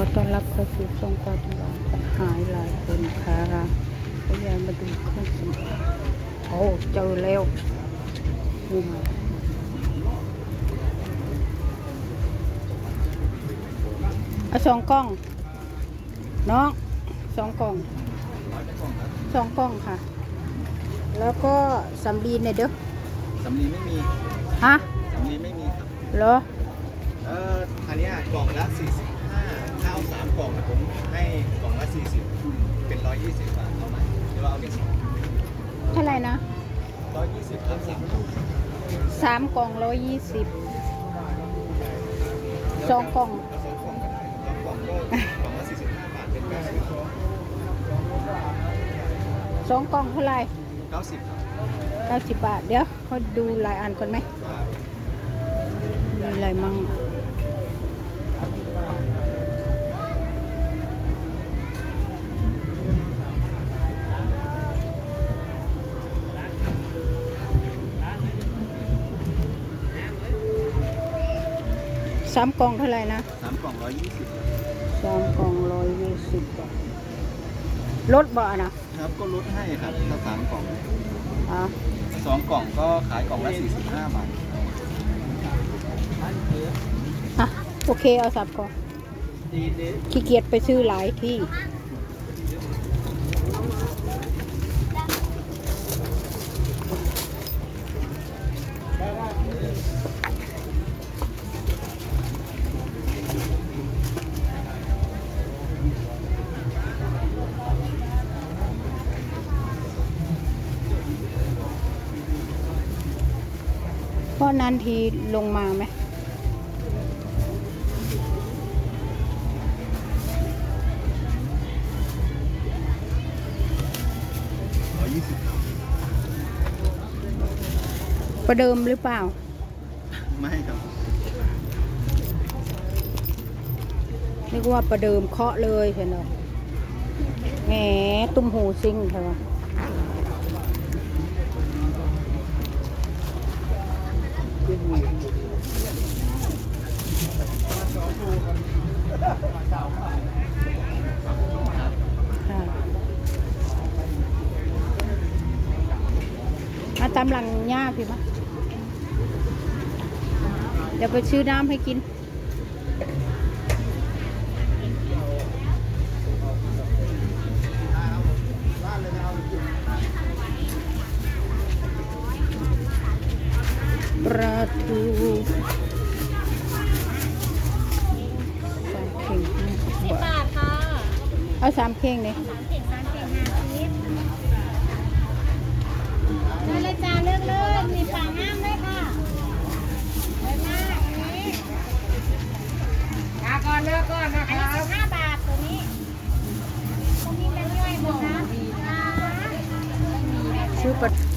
อต้อนรับเข้าสู่ช่องกวาดบ้านหายหลายคนค่ะพยายามมาดูเครื่องสำอางโอ้เจอแล้วนี่มาเอาสองกล้อง น้องสองกล่องสองกล่องค่ะ แล้วก็สำลีในอยเด้อสำลีไม่มีฮะสำลีไม่มีครับเหรอเอ่ออันเนี้ยกล่องละ45 ข้าวสามกล่องผมให้กล่องละ40เป็น120บาทเอาไหมหรือว่าเอาเป็นสองเท่าไหร่นะ120ครับสามกล่องสามกล่องร้อยยี่สิบสองกล่องเอาสองกล่องก็ได้สองกล่องก็กล่องละ45บาทเป็น90สองกล่องเท่าไหร่90ครับเก้าสิบบาทเดี๋ยวเขาดูรายอันก่อนไหมมีอะไรมั่ง สามกล่องเท่าไหร่นะสามกล่อง120ครับสามกล่องร้อยยี่สิบบาทลดบ่อะนะครับก็ลดให้ครับถ้าสามกล่องอะสองกล่องก็ขายกล่องละ45บาทอะโอเคเอาสับก่อนขี้เกียจไปซื้อหลายที่ เพราะนั้นทีลงมาไหม120ครับประเดิมหรือเปล่า ไม่ครับเรียกว่าประเดิมเคาะเลยใช่ไหมแหมตุ้มหูซิงใช่ไหมค่ะ มาตามหลังหญ้าพี่มะเดี๋ยวไปชื่อน้ำให้กิน ทูสามเข่งห้าสิบบาทบาทค่ะเอาสามเข่งเลยสามเข่งสามเข่งห้าสิบเลือกเลยจ้าเลือกเลยมีฝางามด้วยค่ะเลือกมากอันนี้มาก่อนเลือกก่อนนะคะอันนี้สิบห้าบาทตัวนี้ตัวนี้เป็นย่อยหมดนะอ่าชื่อปลา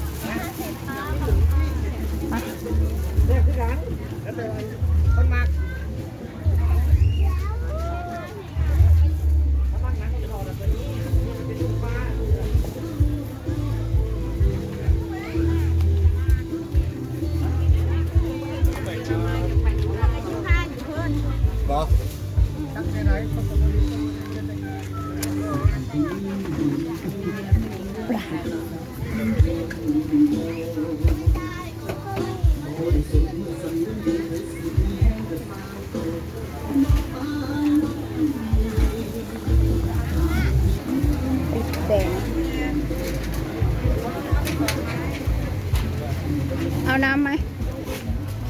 เอาน้ำไหม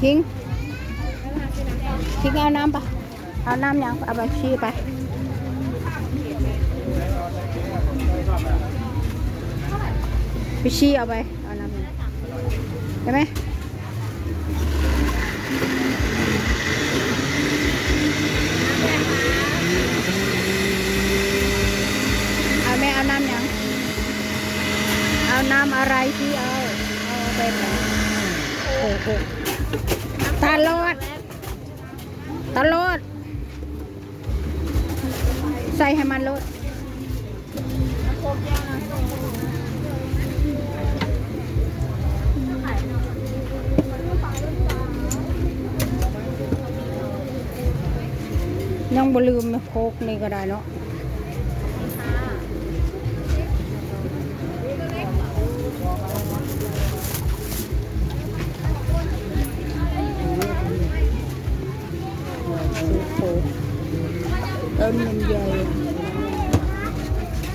คิงคิงเอาน้ำปะเอาน้ำยังเอาไปชี้ไปไปชี้เอาไป เอาน้ำได้ไหมเอาไหมเอาน้ำยัง เอาน้ำอะไรที่เอา เอาแบบไหน โหตลอด ตลอด ใส่ให้มันลดยังบ่ลืมโคกนี่ก็ได้เนาะ ต้นมันใหญ่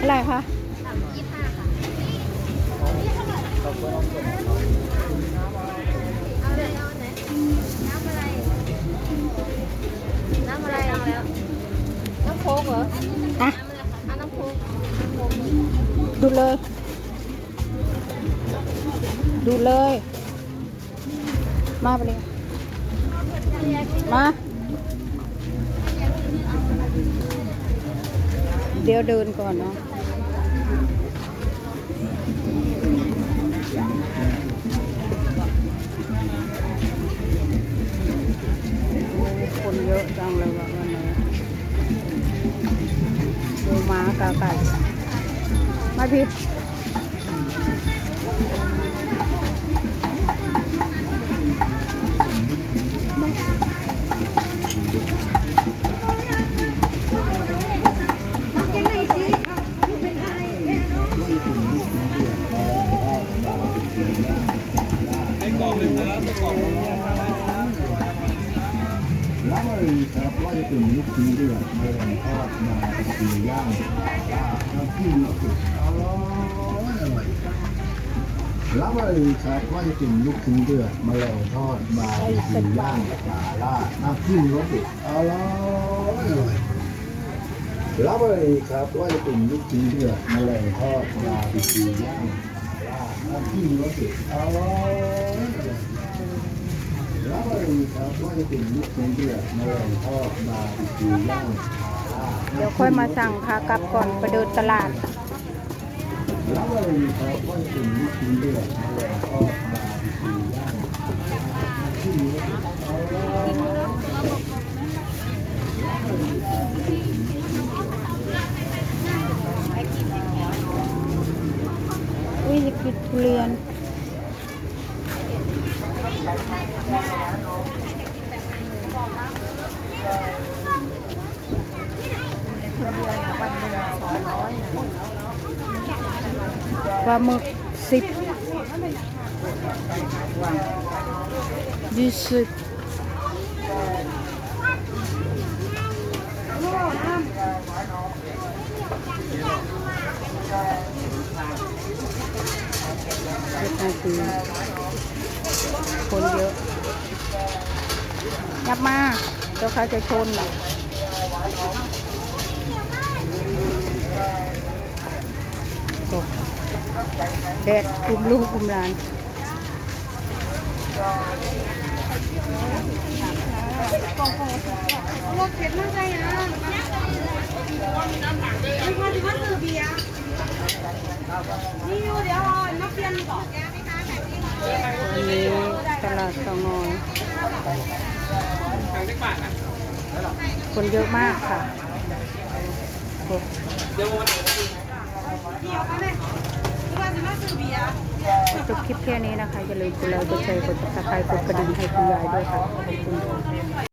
อะไรคะเอาเลยเอาไหนน้ำอะไรน้ำอะไรเอาแล้วน้ำโค้กเหรออะเอาน้ำโค้กดูเลย ดูเลย มาไปเลยมา เดี๋ยวเดินก่อนเนาะคนเยอะจังเลยว่ะวันนี้ดูม้ากาไก่มาพี่ เป็นเดือดมาลงทอดมาสีย่างลาน้ำจิ้มรสเด็ดอร่อยอร่อยแล้วเลยครับว่าจะเป็นลูกชิ้นเดือดมาลงทอดมาสีย่างปลาล่าน้ำจิ้มรสเด็ดอร่อยอร่อยแล้วเลยครับว่าจะเป็นลูกชิ้นเดือดมาลงทอดมาสีย่างปลาล่าน้ำจิ้มรสเด็ดอร่อย แล้วก็มีครับว่าจะเป็นลูกชิ้นเดือดมาลองทอดมาอีกย่างเดี๋ยวค่อยมาสั่งค่ะกลับก่อนไปเดินตลาด แล้วก็มีครับว่าจะเป็นลูกชิ้นเดือดมาลองทอดมาอีกย่างอุ้ยจะกินทุเรียน ปลาหมึกสิบยี่สิบเจ็ดนาทีคนเยอะ ยับมาเดี๋ยวเขาจะชนแดดกลุ่มลูกกลุ่มหลานรถเผ็ดมากเลยนะไม่พอที่ว่าซื้อเบียร์นี่อยู่เดี๋ยวนักเรียนบอกวันนี้ตลาดสองนอย คนเยอะมากค่ะโอ้เดี๋ยวกันเลยที่ว่าจะมาซื้อเบียร์จบคลิปแค่นี้นะคะ อย่าลืมกดไลค์กดแชร์กดติดตามกดกระดิ่งให้คุณยายด้วยค่ะขอบคุณค่ะ